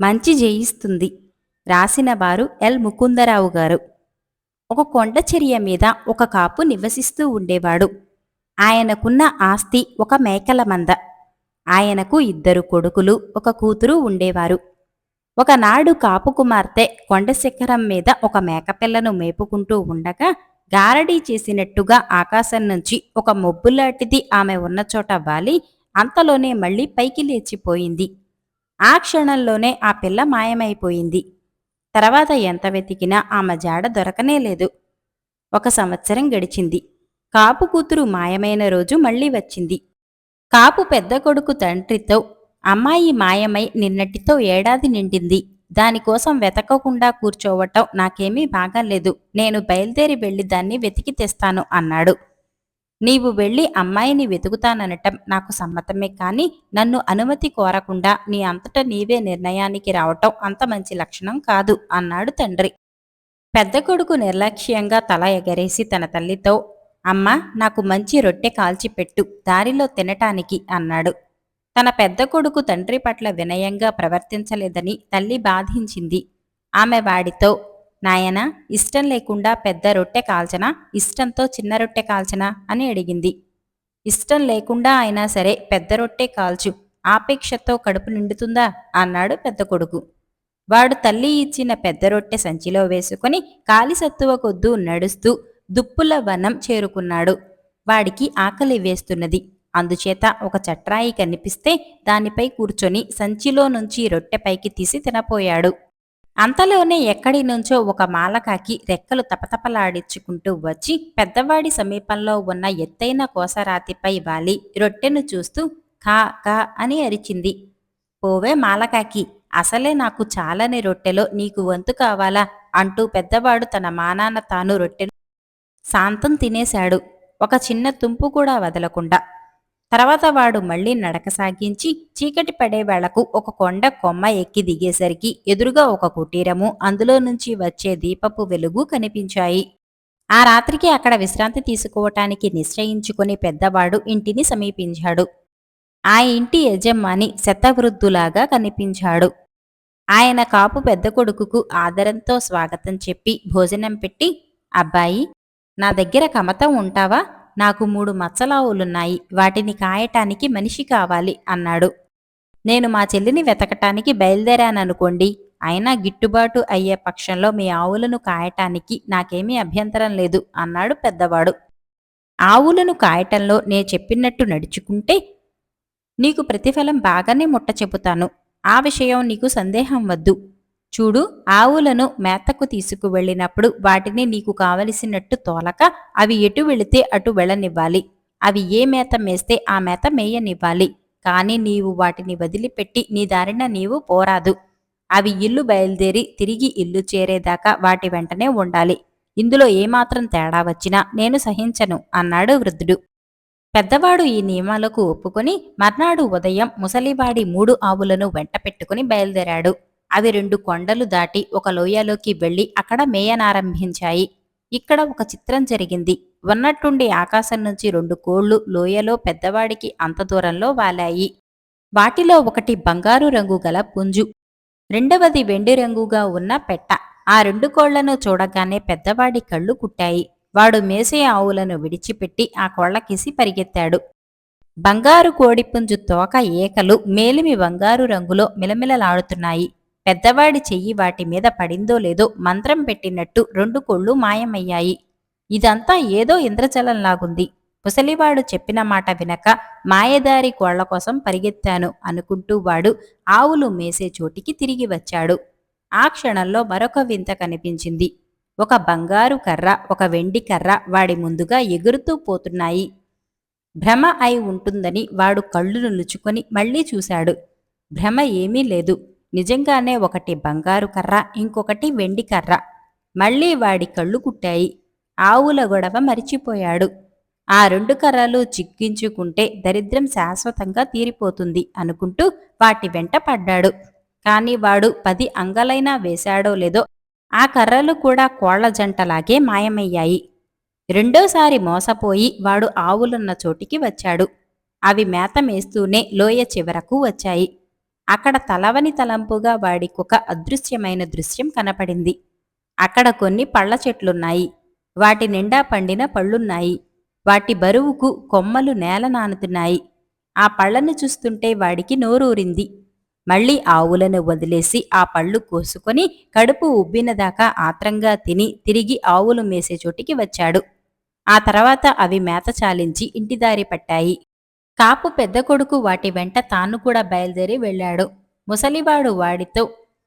మంచి జయిస్తుంది. రాసిన వారు ఎల్. ముకుందరావు గారు. ఒక కొండ చర్య మీద ఒక కాపు నివసిస్తూ ఉండేవాడు. ఆయనకున్న ఆస్తి ఒక మేకల మంద. ఆయనకు ఇద్దరు కొడుకులు ఒక కూతురు ఉండేవారు. ఒకనాడు కాపు కుమార్తె కొండ శిఖరం మీద ఒక మేకపిల్లను మేపుకుంటూ ఉండగా గారడీ చేసినట్టుగా ఆకాశం నుంచి ఒక మొబ్బులాంటిది ఆమె ఉన్న చోట వాలి అంతలోనే మళ్ళీ పైకి లేచిపోయింది. ఆ క్షణంలోనే ఆ పిల్ల మాయమైపోయింది. తర్వాత ఎంత వెతికినా ఆమె జాడ దొరకనే లేదు. ఒక సంవత్సరం గడిచింది. కాపు కూతురు మాయమైన రోజు మళ్ళీ వచ్చింది. కాపు పెద్ద కొడుకు తండ్రితో అమ్మాయి మాయమై నిన్నటితో ఏడాది నిండింది. దానికోసం వెతకకుండా కూర్చోవటం నాకేమీ బాగాలేదు. నేను బయలుదేరి వెళ్ళి దాన్ని వెతికి తెస్తాను అన్నాడు. నీవు వెళ్ళి అమ్మాయిని వెతుకుతాననటం నాకు సమ్మతమే కానీ నన్ను అనుమతి కోరకుండా నీ అంతటా నీవే నిర్ణయానికి రావటం అంత మంచి లక్షణం కాదు అన్నాడు తండ్రి. పెద్ద కొడుకు నిర్లక్ష్యంగా తల ఎగరేసి తన తల్లితో అమ్మా నాకు మంచి రొట్టె కాల్చిపెట్టు దారిలో తినటానికి అన్నాడు. తన పెద్ద కొడుకు తండ్రి పట్ల వినయంగా ప్రవర్తించలేదని తల్లి బాధించింది. ఆమె వాడితో నాయనా ఇష్టం లేకుండా పెద్ద రొట్టె కాల్చనా? ఇష్టంతో చిన్న రొట్టె కాల్చనా? అని అడిగింది. ఇష్టం లేకుండా అయినా సరే పెద్ద రొట్టె కాల్చు. ఆపేక్షతో కడుపు నిండుతుందా? అన్నాడు పెద్ద కొడుకు. వాడు తల్లి ఇచ్చిన పెద్ద రొట్టె సంచిలో వేసుకుని కాలిసత్తువ కొద్దు నడుస్తూ దుప్పుల వనం చేరుకున్నాడు. వాడికి ఆకలి వేస్తున్నది. అందుచేత ఒక చట్రాయి కనిపిస్తే దానిపై కూర్చొని సంచిలో నుంచి రొట్టె పైకి తీసి తినపోయాడు. అంతలోనే ఎక్కడి నుంచో ఒక మాలకాకి రెక్కలు తపతపలాడించుకుంటూ వచ్చి పెద్దవాడి సమీపంలో ఉన్న ఎత్తైన కోసరాతిపై వాలి రొట్టెను చూస్తూ కా కా అని అరిచింది. పోవే మాలకాకి అసలే నాకు చాలని రొట్టెలో నీకు వంతు కావాలా? అంటూ పెద్దవాడు తన మానాన తాను రొట్టెను శాంతం తినేశాడు. ఒక చిన్న తుంపు కూడా వదలకుండా తర్వాత వాడు మళ్ళీ నడక సాగించి చీకటి పడే వేళకు ఒక కొండ కొమ్మ ఎక్కి దిగేసరికి ఎదురుగా ఒక కుటీరము అందులో నుంచి వచ్చే దీపపు వెలుగు కనిపించాయి. ఆ రాత్రికి అక్కడ విశ్రాంతి తీసుకోవటానికి నిశ్చయించుకుని పెద్దవాడు ఇంటిని సమీపించాడు. ఆ ఇంటి యజమాని శతవృద్ధులాగా కనిపించాడు. ఆయన కాపు పెద్ద కొడుకుకు ఆదరంతో స్వాగతం చెప్పి భోజనం పెట్టి అబ్బాయి నా దగ్గర కమతం ఉంటావా? నాకు మూడు మచ్చలావులున్నాయి వాటిని కాయటానికి మనిషి కావాలి అన్నాడు. నేను మా చెల్లిని వెతకటానికి బయలుదేరాననుకోండి అయినా గిట్టుబాటు అయ్యే పక్షంలో మీ ఆవులను కాయటానికి నాకేమీ అభ్యంతరం లేదు అన్నాడు పెద్దవాడు. ఆవులను కాయటంలో నే చెప్పినట్టు నడుచుకుంటే నీకు ప్రతిఫలం బాగానే ముట్ట చెబుతాను ఆ విషయం నీకు సందేహం వద్దు చూడు ఆవులను మేతకు తీసుకువెళ్ళినప్పుడు వాటిని నీకు కావలసినట్టు తోలక అవి ఎటు వెళితే అటు వెళ్ళనివ్వాలి. అవి ఏ మేత మేస్తే ఆ మేత మేయనివ్వాలి. కానీ నీవు వాటిని వదిలిపెట్టి నీ దారిన నీవు పోరాదు. అవి ఇల్లు బయలుదేరి తిరిగి ఇల్లు చేరేదాకా వాటి వెంటనే ఉండాలి. ఇందులో ఏమాత్రం తేడా వచ్చినా నేను సహించను అన్నాడు వృద్ధుడు. పెద్దవాడు ఈ నియమాలకు ఒప్పుకొని మర్నాడు ఉదయం ముసలివాడి మూడు ఆవులను వెంట పెట్టుకుని బయలుదేరాడు. అవి రెండు కొండలు దాటి ఒక లోయలోకి వెళ్ళి అక్కడ మేయనారంభించాయి. ఇక్కడ ఒక చిత్రం జరిగింది. ఉన్నట్టుండి ఆకాశం నుంచి రెండు కోళ్ళు లోయలో పెద్దవాడికి అంత దూరంలో వాలాయి. వాటిలో ఒకటి బంగారు రంగు గల పుంజు. రెండవది వెండి రంగుగా ఉన్న పెట్ట. ఆ రెండు కోళ్ళను చూడగానే పెద్దవాడి కళ్ళు కుట్టాయి. వాడు మేసే ఆవులను విడిచిపెట్టి ఆ కోళ్ళకేసి పరిగెత్తాడు. బంగారు కోడిపుంజు తోక ఏకలు మేలిమి బంగారు రంగులో మిలమిలలాడుతున్నాయి. పెద్దవాడి చెయ్యి వాటి మీద పడిందో లేదో మంత్రం పెట్టినట్టు రెండు కోళ్ళు మాయమయ్యాయి. ఇదంతా ఏదో ఇంద్రజలంలాగుంది ముసలివాడు చెప్పిన మాట వినక మాయదారి కోళ్ళ కోసం పరిగెత్తాను అనుకుంటూ వాడు ఆవులు మేసే చోటికి తిరిగి వచ్చాడు. ఆ క్షణంలో మరొక వింత కనిపించింది. ఒక బంగారు కర్ర ఒక వెండి కర్ర వాడి ముందుగా ఎగురుతూ పోతున్నాయి. భ్రమ అయి ఉంటుందని వాడు కళ్ళు నులుచుకొని మళ్ళీ చూశాడు. భ్రమ ఏమీ లేదు. నిజంగానే ఒకటి బంగారు కర్ర ఇంకొకటి వెండి కర్ర. మళ్ళీ వాడి కళ్ళు కుట్టాయి. ఆవుల గొడవ మరిచిపోయాడు. ఆ రెండు కర్రలు చిక్కించుకుంటే దరిద్రం శాశ్వతంగా తీరిపోతుంది అనుకుంటూ వాటి వెంట పడ్డాడు. కాని వాడు పది అంగలైనా వేశాడో లేదో ఆ కర్రలు కూడా కోళ్ళ జంటలాగే మాయమయ్యాయి. రెండోసారి మోసపోయి వాడు ఆవులున్న చోటికి వచ్చాడు. అవి మేత మేస్తూనే లోయ చివరకు వచ్చాయి. అక్కడ తలవని తలంపుగా వాడికొక అదృశ్యమైన దృశ్యం కనపడింది. అక్కడ కొన్ని పళ్ళ చెట్లున్నాయి. వాటి నిండా పండిన పళ్ళున్నాయి. వాటి బరువుకు కొమ్మలు నేల నానుతున్నాయి. ఆ పళ్ళను చూస్తుంటే వాడికి నోరూరింది. మళ్ళీ ఆవులను వదిలేసి ఆ పళ్ళు కోసుకొని కడుపు ఉబ్బినదాకా ఆత్రంగా తిని తిరిగి ఆవులు మేసే చోటికి వచ్చాడు. ఆ తర్వాత అవి మేత చాలించి ఇంటిదారి పట్టాయి. కాపు పెద్ద కొడుకు వాటి వెంట తాను కూడా బయలుదేరి వెళ్ళాడు. ముసలివాడు వాడితో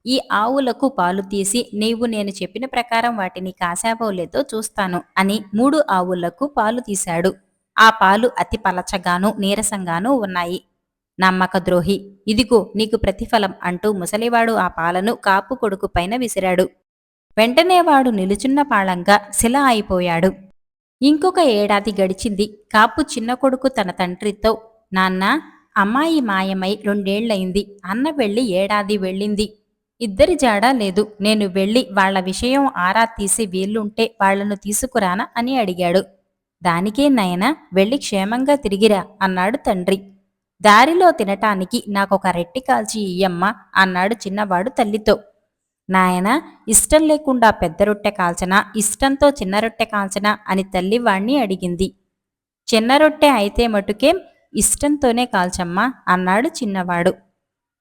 ఈ ఆవులకు పాలు తీసి నీవు నేను చెప్పిన ప్రకారం వాటిని కాశావో లేదో చూస్తాను అని మూడు ఆవులకు పాలు తీశాడు. ఆ పాలు అతి పలచగాను నీరసంగానూ ఉన్నాయి. నమ్మక ద్రోహి ఇదిగో నీకు ప్రతిఫలం అంటూ ముసలివాడు ఆ పాలను కాపు కొడుకు పైన విసిరాడు. వెంటనే వాడు నిలుచున్న పాళంగా శిల అయిపోయాడు ఇంకొక ఏడాది గడిచింది. కాపు చిన్న కొడుకు తన తండ్రితో నాన్న అమ్మాయి మాయమై రెండేళ్ళయింది అన్న వెళ్ళి ఏడాది వెళ్ళింది. ఇద్దరి జాడ లేదు. నేను వెళ్ళి వాళ్ళ విషయం ఆరా తీసి వీళ్ళుంటే వాళ్ళను తీసుకురానా అని అడిగాడు. దానికే నాయనా వెళ్ళి క్షేమంగా తిరిగిరా అన్నాడు తండ్రి. దారిలో తినటానికి నాకొక రెట్టి కాల్చి ఇయ్యమ్మా అన్నాడు చిన్నవాడు తల్లితో. నాయన ఇష్టం లేకుండా పెద్ద రొట్టె కాల్చనా ఇష్టంతో చిన్న రొట్టె కాల్చనా అని తల్లి వాణ్ణి అడిగింది. చిన్న రొట్టె అయితే మటుకేం ఇష్టంతోనే కాల్చమ్మా అన్నాడు చిన్నవాడు.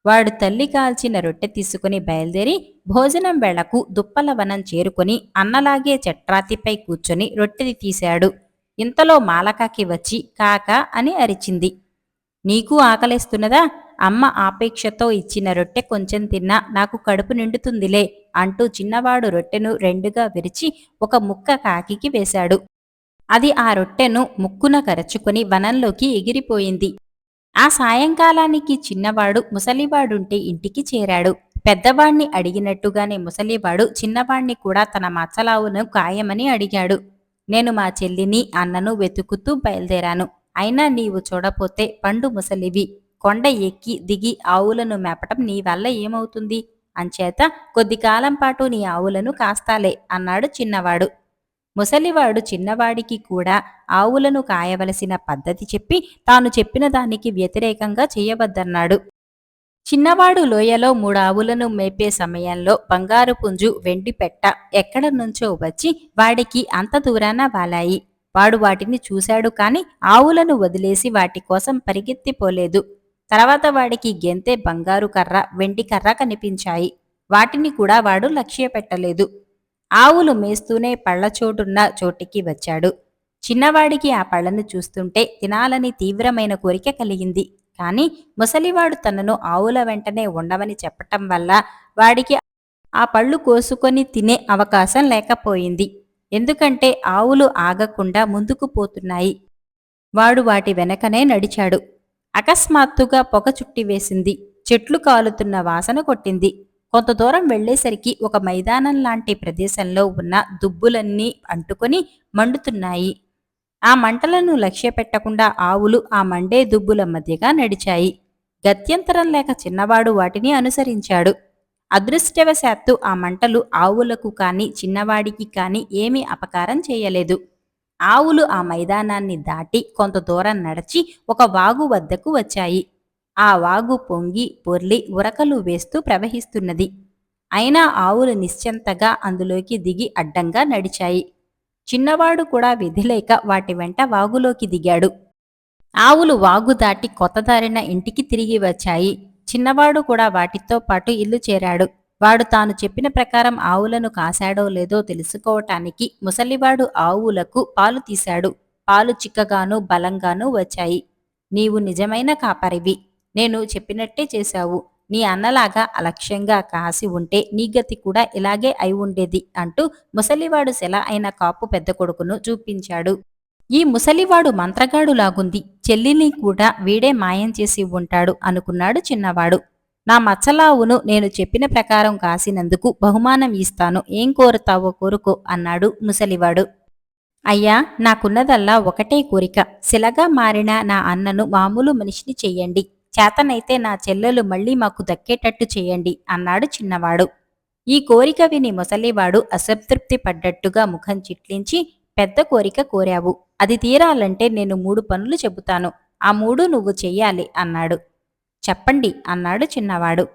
వాడు తల్లి కాల్చిన రొట్టె తీసుకుని బయలుదేరి భోజనం వేళకు దుప్పల వనం చేరుకొని అన్నలాగే చట్రాతిపై కూర్చొని రొట్టెది తీశాడు. ఇంతలో మాలకాకి వచ్చి కాక అని అరిచింది. నీకు ఆకలేస్తున్నదా? అమ్మ ఆపేక్షతో ఇచ్చిన రొట్టె కొంచెం తిన్నా నాకు కడుపు నిండుతుందిలే అంటూ చిన్నవాడు రొట్టెను రెండుగా విరిచి ఒక ముక్క కాకికి వేశాడు. అది ఆ రొట్టెను ముక్కున కరచుకొని వనంలోకి ఎగిరిపోయింది. ఆ సాయంకాలానికి చిన్నవాడు ముసలివాడుంటే ఇంటికి చేరాడు. పెద్దవాణ్ణి అడిగినట్టుగానే ముసలివాడు చిన్నవాణ్ణి కూడా తన మచ్చలావును కాయమని అడిగాడు. నేను మా చెల్లిని అన్నను వెతుకుతూ బయలుదేరాను. అయినా నీవు చూడపోతే పండు ముసలివి. కొండ ఎక్కి దిగి ఆవులను మేపటం నీ వల్ల ఏమవుతుంది? అంచేత కొద్ది కాలం పాటు నీ ఆవులను కాస్తాలే అన్నాడు చిన్నవాడు. ముసలివాడు చిన్నవాడికి కూడా ఆవులను కాయవలసిన పద్ధతి చెప్పి తాను చెప్పిన దానికి వ్యతిరేకంగా చేయవద్దన్నాడు. చిన్నవాడు లోయలో మూడు ఆవులను మేపే సమయంలో బంగారు పుంజు వెండి పెట్ట ఎక్కడ నుంచో వచ్చి వాడికి అంత దూరాన వాలాయి. వాడు వాటిని చూశాడు కాని ఆవులను వదిలేసి వాటి కోసం పరిగెత్తిపోలేదు. తర్వాత వాడికి గెంతే బంగారు కర్ర వెండి కర్ర కనిపించాయి. వాటిని కూడా వాడు లక్ష్య పెట్టలేదు ఆవులు మేస్తూనే పళ్ళచోటున్న చోటికి వచ్చాడు. చిన్నవాడికి ఆ పళ్ళను చూస్తుంటే తినాలని తీవ్రమైన కోరిక కలిగింది. కాని ముసలివాడు తనను ఆవుల వెంటనే ఉండవని చెప్పటం వల్ల వాడికి ఆ పళ్ళు కోసుకొని తినే అవకాశం లేకపోయింది. ఎందుకంటే ఆవులు ఆగకుండా ముందుకు పోతున్నాయి. వాడు వాటి వెనకనే నడిచాడు. అకస్మాత్తుగా పొగ చుట్టివేసింది చెట్లు కాలుతున్న వాసన కొట్టింది. కొంత దూరం వెళ్ళేసరికి ఒక మైదానం లాంటి ప్రదేశంలో ఉన్న దుబ్బులన్నీ అంటుకొని మండుతున్నాయి. ఆ మంటలను లక్ష్య పెట్టకుండా ఆవులు ఆ మండే దుబ్బుల మధ్యగా నడిచాయి. గత్యంతరం లేక చిన్నవాడు వాటిని అనుసరించాడు. అదృష్టవశాత్తు ఆ మంటలు ఆవులకు కానీ చిన్నవాడికి కానీ ఏమీ అపకారం చేయలేదు. ఆవులు ఆ మైదానాన్ని దాటి కొంత దూరం నడిచి ఒక వాగు వద్దకు వచ్చాయి. ఆ వాగు పొంగి పొర్లి ఉరకలు వేస్తూ ప్రవహిస్తున్నది. అయినా ఆవులు నిశ్చంతగా అందులోకి దిగి అడ్డంగా నడిచాయి. చిన్నవాడు కూడా విధిలేక వాటి వెంట వాగులోకి దిగాడు. ఆవులు వాగు దాటి కొత్త దారిన ఇంటికి తిరిగి వచ్చాయి. చిన్నవాడు కూడా వాటితో పాటు ఇల్లు చేరాడు. వాడు తాను చెప్పిన ప్రకారం ఆవులను కాశాడో లేదో తెలుసుకోవటానికి ముసలివాడు ఆవులకు పాలు తీశాడు. పాలు చిక్కగాను బలంగానూ వచ్చాయి. నీవు నిజమైన కాపరివి. నేను చెప్పినట్టే చేశావు. నీ అన్నలాగా అలక్ష్యంగా కాసి ఉంటే నీ గతి కూడా ఇలాగే అయి ఉండేది అంటూ ముసలివాడు సెల అయిన కాపు పెద్ద కొడుకును చూపించాడు. ఈ ముసలివాడు మంత్రగాడు లాగుంది. చెల్లిని కూడా వీడే మాయం చేసి ఉంటాడు అనుకున్నాడు చిన్నవాడు. నా మచ్చలావును నేను చెప్పిన ప్రకారం కాసినందుకు బహుమానం ఇస్తాను. ఏం కోరుతావో కోరుకో అన్నాడు ముసలివాడు. అయ్యా నాకున్నదల్లా ఒకటే కోరిక. శిలగా మారిన నా అన్నను మామూలు మనిషిని చెయ్యండి. చేతనైతే నా చెల్లెలు మళ్ళీ మాకు దక్కేటట్టు చేయండి అన్నాడు చిన్నవాడు. ఈ కోరిక విని ముసలివాడు అసంతృప్తి పడ్డట్టుగా ముఖం చిట్లించి పెద్ద కోరిక కోరావు. అది తీరాలంటే నేను మూడు పనులు చెబుతాను. ఆ మూడు నువ్వు చెయ్యాలి అన్నాడు. చెప్పండి అన్నాడు చిన్నవాడు.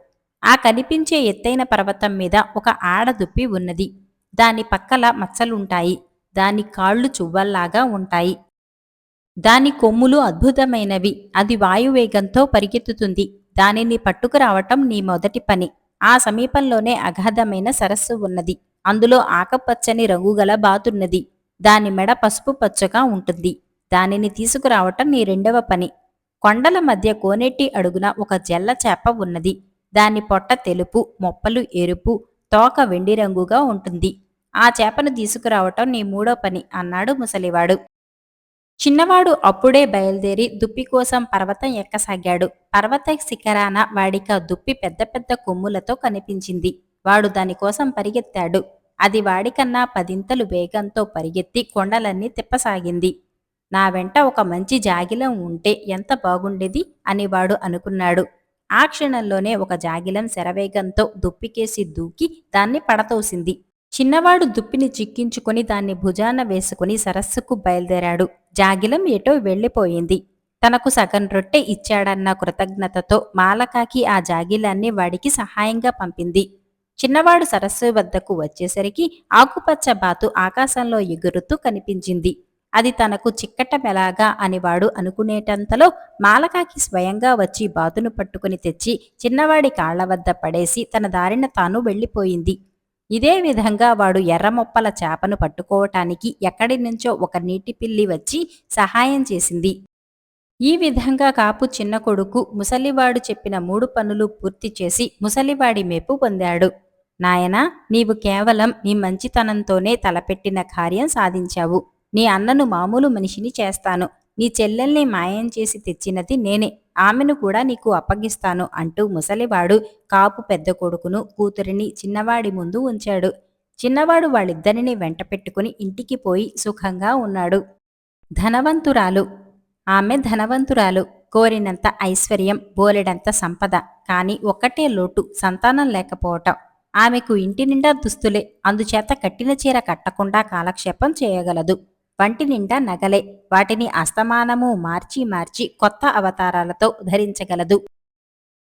ఆ కనిపించే ఎత్తైన పర్వతం మీద ఒక ఆడదుప్పి ఉన్నది. దాని పక్కల మచ్చలుంటాయి. దాని కాళ్ళు చువ్వల్లాగా ఉంటాయి. దాని కొమ్ములు అద్భుతమైనవి. అది వాయువేగంతో పరిగెత్తుతుంది. దానిని పట్టుకురావటం నీ మొదటి పని. ఆ సమీపంలోనే అగాధమైన సరస్సు ఉన్నది. అందులో ఆకపచ్చని రంగుగల బాతున్నది. దాని మెడ పసుపు పచ్చగా ఉంటుంది. దానిని తీసుకురావటం నీ రెండవ పని. కొండల మధ్య కోనేటి అడుగున ఒక జల్ల చేప ఉన్నది. దాని పొట్ట తెలుపు మొప్పలు ఎరుపు తోక వెండి రంగుగా ఉంటుంది. ఆ చేపను తీసుకురావటం నీ మూడో పని అన్నాడు ముసలివాడు. చిన్నవాడు అప్పుడే బయలుదేరి దుప్పి కోసం పర్వతం ఎక్కసాగాడు. పర్వత శిఖరాన వాడిక దుప్పి పెద్ద పెద్ద కొమ్ములతో కనిపించింది. వాడు దానికోసం పరిగెత్తాడు. అది వాడికన్నా పదింతలు వేగంతో పరిగెత్తి కొండలన్నీ తిప్పసాగింది. నా వెంట ఒక మంచి జాగిలం ఉంటే ఎంత బాగుండేది? అని వాడు అనుకున్నాడు. ఆ క్షణంలోనే ఒక జాగిలం శరవేగంతో దుప్పికేసి దూకి దాన్ని పడతోసింది. చిన్నవాడు దుప్పిని చిక్కించుకుని దాన్ని భుజాన వేసుకుని సరస్సుకు బయలుదేరాడు. జాగిలం ఎటో వెళ్ళిపోయింది. తనకు సగం రొట్టె ఇచ్చాడన్న కృతజ్ఞతతో మాలకాకి ఆ జాగిలాన్ని వాడికి సహాయంగా పంపింది. చిన్నవాడు సరస్సు వద్దకు వచ్చేసరికి ఆకుపచ్చ బాతు ఆకాశంలో ఎగురుతూ కనిపించింది. అది తనకు చిక్కటమెలాగా అని వాడు అనుకునేటంతలో మాలకాకి స్వయంగా వచ్చి బాతును పట్టుకుని తెచ్చి చిన్నవాడి కాళ్ళ వద్ద పడేసి తన దారిన తాను వెళ్ళిపోయింది. ఇదే విధంగా వాడు ఎర్రమొప్పల చేపను పట్టుకోవటానికి ఎక్కడి నుంచో ఒక నీటి పిల్లి వచ్చి సహాయం చేసింది. ఈ విధంగా కాపు చిన్న కొడుకు ముసలివాడు చెప్పిన మూడు పనులు పూర్తి చేసి ముసలివాడి మేపు పొందాడు. నాయనా నీవు కేవలం నీ మంచితనంతోనే తలపెట్టిన కార్యం సాధించావు. నీ అన్నను మామూలు మనిషిని చేస్తాను. నీ చెల్లెల్ని మాయం చేసి తెచ్చినది నేనే. ఆమెను కూడా నీకు అప్పగిస్తాను అంటూ ముసలివాడు కాపు పెద్ద కొడుకును కూతురిని చిన్నవాడి ముందు ఉంచాడు. చిన్నవాడు వాళ్ళిద్దరిని వెంట పెట్టుకుని ఇంటికి పోయి సుఖంగా ఉన్నాడు. ధనవంతురాలు. ఆమె ధనవంతురాలు. కోరినంత ఐశ్వర్యం బోలెడంత సంపద. కాని ఒక్కటే లోటు సంతానం లేకపోవటం. ఆమెకు ఇంటి నిండా దుస్తులే. అందుచేత కట్టిన చీర కట్టకుండా కాలక్షేపం చేయగలదు. వంటి నిండా నగలే. వాటిని అస్తమానము మార్చి మార్చి కొత్త అవతారాలతో ధరించగలదు.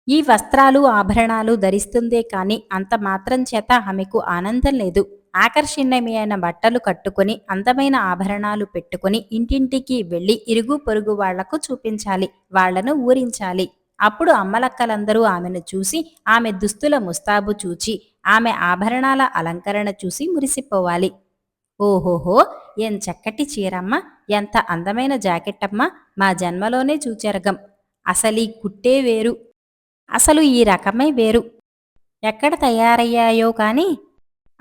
ఈ వస్త్రాలు ఆభరణాలు ధరిస్తుందే కాని అంత మాత్రం చేత ఆమెకు ఆనందం లేదు. ఆకర్షణీయమైన బట్టలు కట్టుకుని అందమైన ఆభరణాలు పెట్టుకుని ఇంటింటికి వెళ్ళి ఇరుగు పొరుగు వాళ్ళకు చూపించాలి వాళ్ళను ఊరించాలి. అప్పుడు అమ్మలక్కలందరూ ఆమెను చూసి ఆమె దుస్తుల ముస్తాబు చూచి ఆమె ఆభరణాల అలంకరణ చూసి మురిసిపోవాలి. ఓహోహో ఏం చక్కటి చీరమ్మ ఎంత అందమైన జాకెట్ అమ్మ మా జన్మలోనే చూచెరగం. అసలీ కుట్టే వేరు. అసలు ఈ రకమే వేరు. ఎక్కడ తయారయ్యాయో కాని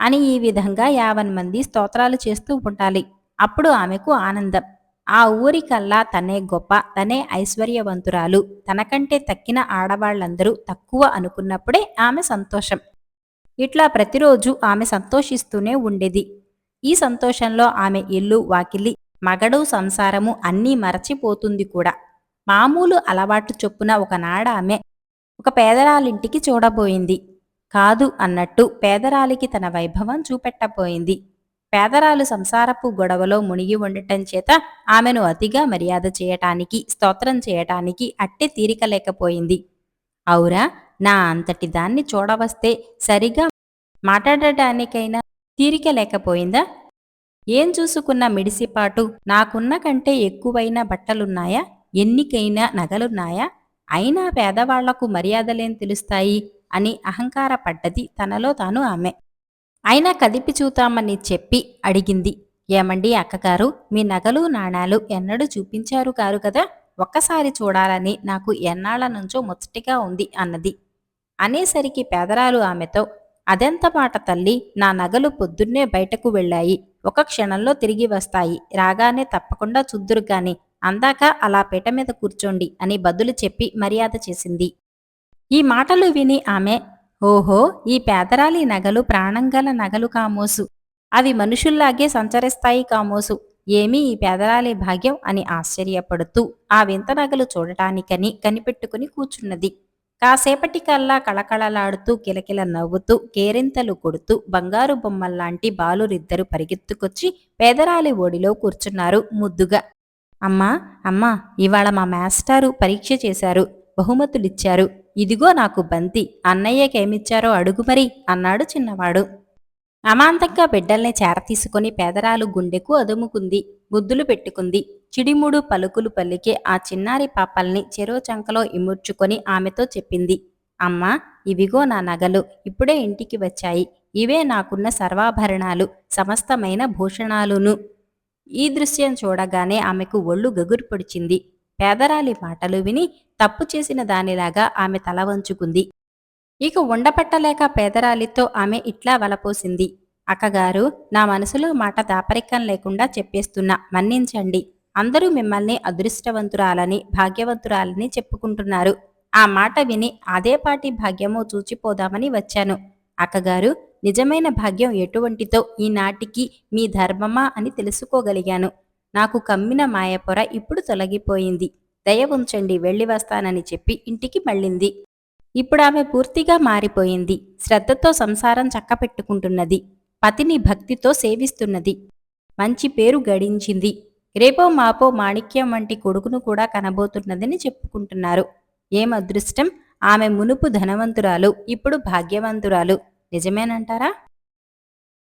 అని ఈ విధంగా యావన్ మంది స్తోత్రాలు చేస్తూ ఉండాలి. అప్పుడు ఆమెకు ఆనందం. ఆ ఊరికల్లా తనే గొప్ప తనే ఐశ్వర్యవంతురాలు. తనకంటే తక్కిన ఆడవాళ్ళందరూ తక్కువ అనుకున్నప్పుడే ఆమె సంతోషం. ఇట్లా ప్రతిరోజు ఆమె సంతోషిస్తూనే ఉండేది. ఈ సంతోషంలో ఆమె ఇల్లు వాకిలి మగడు సంసారము అన్నీ మరచిపోతుంది కూడా. మామూలు అలవాటు చొప్పున ఒకనాడ ఆమె ఒక పేదరాలింటికి చూడబోయింది. కాదు అన్నట్టు పేదరాలికి తన వైభవం చూపెట్టబోయింది. పేదరాలు సంసారపు గొడవలో మునిగి ఉండటం చేత ఆమెను అతిగా మర్యాద చేయటానికి స్తోత్రం చేయటానికి అట్టే తీరిక లేకపోయింది అవురా నా అంతటి దాన్ని చూడవస్తే సరిగా మాట్లాడటానికైనా తీరిక లేకపోయిందా ఏం చూసుకున్న మిడిసిపాటు నాకున్న కంటే ఎక్కువైన బట్టలున్నాయా? ఎన్నికైనా నగలున్నాయా? అయినా పేదవాళ్ళకు మర్యాదలేం తెలుస్తాయి? అని అహంకారపడ్డది తనలో తాను ఆమె. అయినా కదిపి చూతామని చెప్పి అడిగింది. ఏమండి అక్కగారు? మీ నగలు నాణాలు ఎన్నడూ చూపించారు కారు కదా ఒక్కసారి చూడాలని నాకు ఎన్నాళ్ళ నుంచో ముచ్చటిగా ఉంది అన్నది. అనేసరికి పేదరాలు ఆమెతో అదెంత మాట తల్లి? నా నగలు పొద్దున్నే బయటకు వెళ్ళాయి. ఒక క్షణంలో తిరిగి వస్తాయి. రాగానే తప్పకుండా చుద్దురు గాని అందాక అలా పీట మీద కూర్చోండి అని బదులు చెప్పి మర్యాద చేసింది. ఈ మాటలు విని ఆమె ఓహో ఈ పేదరాలి నగలు ప్రాణంగల నగలు కామోసు. అవి మనుషుల్లాగే సంచరిస్తాయి కామోసు. ఏమీ ఈ పేదరాలి భాగ్యం అని ఆశ్చర్యపడుతూ ఆ వింత నగలు చూడటానికని కనిపెట్టుకుని కూర్చున్నది. కాసేపటికల్లా కళకళలాడుతూ కిలకిల నవ్వుతూ కేరింతలు కొడుతూ బంగారు బొమ్మల్లాంటి బాలురిద్దరు పరిగెత్తుకొచ్చి పేదరాలి ఓడిలో కూర్చున్నారు ముద్దుగా. అమ్మా అమ్మా ఇవాళ మా మాస్టారు పరీక్ష చేశారు బహుమతులిచ్చారు. ఇదిగో నాకు బంతి అన్నయ్యకేమిచ్చారో అడుగు మరి అన్నాడు చిన్నవాడు. అమాంతంగా బిడ్డల్ని చేరతీసుకుని పేదరాలు గుండెకు అదుముకుంది ముద్దులు పెట్టుకుంది. చిడిముడు పలుకులు పలికే ఆ చిన్నారి పాపల్ని చెరో చంకలో ఇముడ్చుకొని ఆమెతో చెప్పింది అమ్మా ఇవిగో నా నగలు ఇప్పుడే ఇంటికి వచ్చాయి. ఇవే నాకున్న సర్వాభరణాలు సమస్తమైన భూషణాలును. ఈ దృశ్యం చూడగానే ఆమెకు ఒళ్ళు గగురు పొడిచింది. పేదరాలి మాటలు విని తప్పు చేసిన దానిలాగా ఆమె తల వంచుకుంది. ఇక ఉండపట్టలేక పేదరాలితో ఆమె ఇట్లా వలపోసింది. అక్కగారు నా మనసులో మాట దాపరికం లేకుండా చెప్పేస్తున్నా మన్నించండి. అందరూ మిమ్మల్ని అదృష్టవంతురాలని భాగ్యవంతురాలని చెప్పుకుంటున్నారు. ఆ మాట విని అదేపాటి భాగ్యమో చూచిపోదామని వచ్చాను. అక్కగారు నిజమైన భాగ్యం ఎటువంటితో ఈనాటికి మీ ధర్మమా అని తెలుసుకోగలిగాను. నాకు కమ్మిన మాయపొర ఇప్పుడు తొలగిపోయింది. దయ ఉంచండి వెళ్ళి వస్తానని చెప్పి ఇంటికి మళ్ళింది. ఇప్పుడు ఆమె పూర్తిగా మారిపోయింది. శ్రద్ధతో సంసారం చక్కపెట్టుకుంటున్నది. పతిని భక్తితో సేవిస్తున్నది. మంచి పేరు గడించింది. రేపో మాపో మాణిక్యం వంటి కొడుకును కూడా కనబోతున్నదని చెప్పుకుంటున్నారు. ఏం అదృష్టం? ఆమె మునుపు ధనవంతురాలు ఇప్పుడు భాగ్యవంతురాలు. నిజమేనంటారా?